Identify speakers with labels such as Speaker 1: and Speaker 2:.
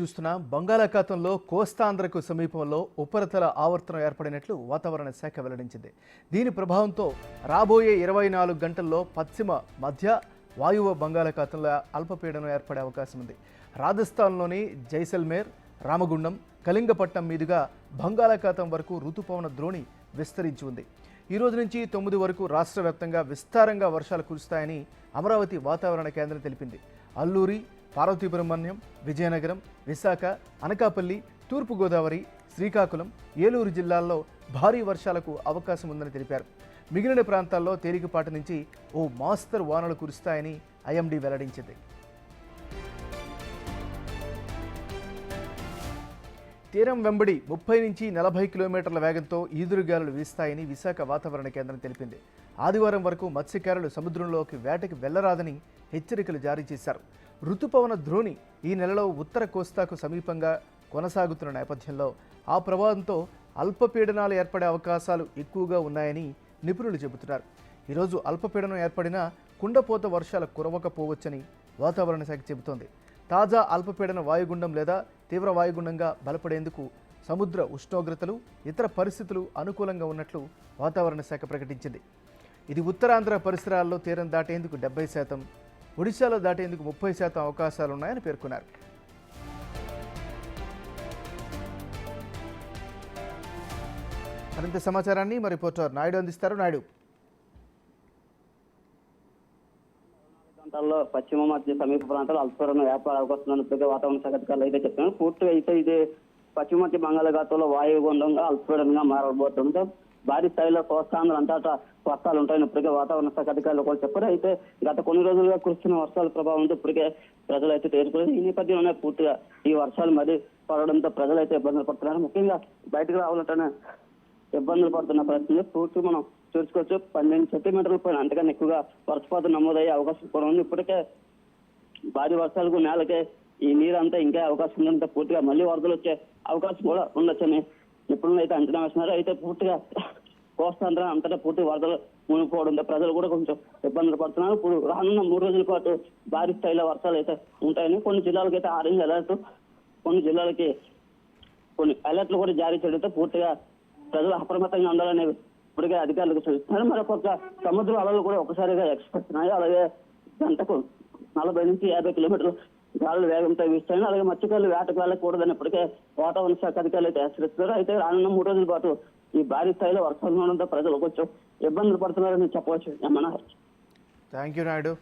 Speaker 1: చూస్తున్న బంగాళాఖాతంలో కోస్తాంధ్రకు సమీపంలో ఉపరితల ఆవర్తనం ఏర్పడినట్లు వాతావరణ శాఖ వెల్లడించింది. దీని ప్రభావంతో రాబోయే ఇరవై నాలుగు గంటల్లో పశ్చిమ మధ్య వాయువ బంగాళాఖాతంలో అల్పపీడనం ఏర్పడే అవకాశం ఉంది. రాజస్థాన్లోని జైసల్మేర్ రామగుండం కళింగపట్నం మీదుగా బంగాళాఖాతం వరకు ఋతుపవన ద్రోణి విస్తరించి ఉంది. ఈ రోజు నుంచి తొమ్మిది వరకు రాష్ట్ర వ్యాప్తంగా విస్తారంగా వర్షాలు కురుస్తాయని అమరావతి వాతావరణ కేంద్రం తెలిపింది. అల్లూరి పార్వతీపురమణ్యం విజయనగరం విశాఖ అనకాపల్లి తూర్పుగోదావరి శ్రీకాకుళం ఏలూరు జిల్లాల్లో భారీ వర్షాలకు అవకాశం ఉందని తెలిపారు. మిగిలిన ప్రాంతాల్లో తేలికపాటి నుంచి ఓ మాస్తర్ వానలు కురుస్తాయని ఐఎండీ వెల్లడించింది. తీరం వెంబడి ముప్పై నుంచి నలభై కిలోమీటర్ల వేగంతో ఈదురుగాలులు వీస్తాయని విశాఖ వాతావరణ కేంద్రం తెలిపింది. ఆదివారం వరకు మత్స్యకారులు సముద్రంలోకి వేటకి వెళ్ళరాదని హెచ్చరికలు జారీ చేశారు. ఋతుపవన ద్రోణి ఈ నెలలో ఉత్తర కోస్తాకు సమీపంగా కొనసాగుతున్న నేపథ్యంలో ఆ ప్రభావంతో అల్పపీడనాలు ఏర్పడే అవకాశాలు ఎక్కువగా ఉన్నాయని నిపుణులు చెబుతున్నారు. ఈరోజు అల్పపీడనం ఏర్పడినా కుండపోత వర్షాలు కురవకపోవచ్చని వాతావరణ శాఖ చెబుతోంది. తాజా అల్పపీడన వాయుగుండం లేదా తీవ్ర వాయుగుండంగా బలపడేందుకు సముద్ర ఉష్ణోగ్రతలు ఇతర పరిస్థితులు అనుకూలంగా ఉన్నట్లు వాతావరణ శాఖ ప్రకటించింది. ఇది ఉత్తరాంధ్ర పరిసరాల్లో తీరం దాటేందుకు డెబ్బై శాతం ఒడిశాలో దాటేందుకు ముప్పై శాతం అవకాశాలు ఉన్నాయని పేర్కొన్నారు. మరింత సమాచారాన్ని మరి రిపోర్టర్ నాయుడు అందిస్తారు. నాయుడు.
Speaker 2: ప్రాంతాల్లో పశ్చిమ మధ్య సమీప ప్రాంతాల్లో అల్పపీడనం వ్యాపార అవకాశం పెద్ద వాతావరణ శాఖ అధికారులు అయితే చెప్తున్నారు పూర్తిగా అయితే ఇది పశ్చిమ మధ్య బంగాళాఖాతంలో వాయుగుండంగా అల్పపీడనంగా మారబోతుంది భారీ స్థాయిలో కోస్తాంధ్ర అంతటా వర్షాలు ఉంటాయని ఇప్పటికే వాతావరణ శాఖ అధికారులు కూడా చెప్పారు. అయితే గత కొన్ని రోజులుగా కురుస్తున్న వర్షాల ప్రభావంతో ఇప్పటికే ప్రజలు అయితే తేరుకోలేదు ఈ నేపథ్యంలోనే పూర్తిగా ఈ వర్షాలు మరి పడడంతో ప్రజలు అయితే ఇబ్బందులు పడుతున్నారు. ముఖ్యంగా బయటకు రావాలంటేనే ఇబ్బందులు పడుతున్న పరిస్థితి. పూర్తి మనం చూసుకోవచ్చు. పన్నెండు సెంటీమీటర్ల పైన అంతకన్నా ఎక్కువగా వర్షపాతం నమోదయ్యే అవకాశం కూడా ఉంది. ఇప్పటికే భారీ వర్షాలకు నేలకే ఈ నీరంతా ఇంకా అవకాశం ఉందంటే పూర్తిగా మళ్ళీ వరదలు వచ్చే అవకాశం కూడా ఉండొచ్చని నిపుణులు అయితే అంచనా వేస్తున్నారు. అయితే పూర్తిగా కోస్తాంధ్ర అంతటా పూర్తి వరదలు మునిగిపోవడంతో ప్రజలు కూడా కొంచెం ఇబ్బందులు పడుతున్నారు. ఇప్పుడు రానున్న మూడు రోజుల పాటు భారీ స్థాయిలో వర్షాలు అయితే ఉంటాయని కొన్ని జిల్లాలకు అయితే ఆరెంజ్ అలర్ట్ కొన్ని జిల్లాలకి కొన్ని అలర్ట్లు కూడా జారీ చేయడంతో పూర్తిగా ప్రజలు అప్రమత్తంగా ఉండాలని ఇప్పటికే అధికారులకు సూచిస్తున్నారు మరొక సముద్ర అలలు కూడా ఒకసారిగా ఎక్స్పెక్ట్ ఉన్నాయి అలాగే గంటకు నలభై నుంచి యాభై కిలోమీటర్లు గాలులు వేగంతో వీస్తాయని అలాగే మత్స్యకారులు వేటకు వెళ్ళకూడదని ఇప్పటికే వాతావరణ శాఖ అధికారులు అయితే హెచ్చరిస్తున్నారు. అయితే రానున్న మూడు రోజుల పాటు ఈ భారీ స్థాయిలో వర్షాలు ఉండడంతో ప్రజలు కొంచెం ఇబ్బందులు పడుతున్నారని చెప్పవచ్చు. ఏమన్నా
Speaker 1: థ్యాంక్ యూ నాయుడు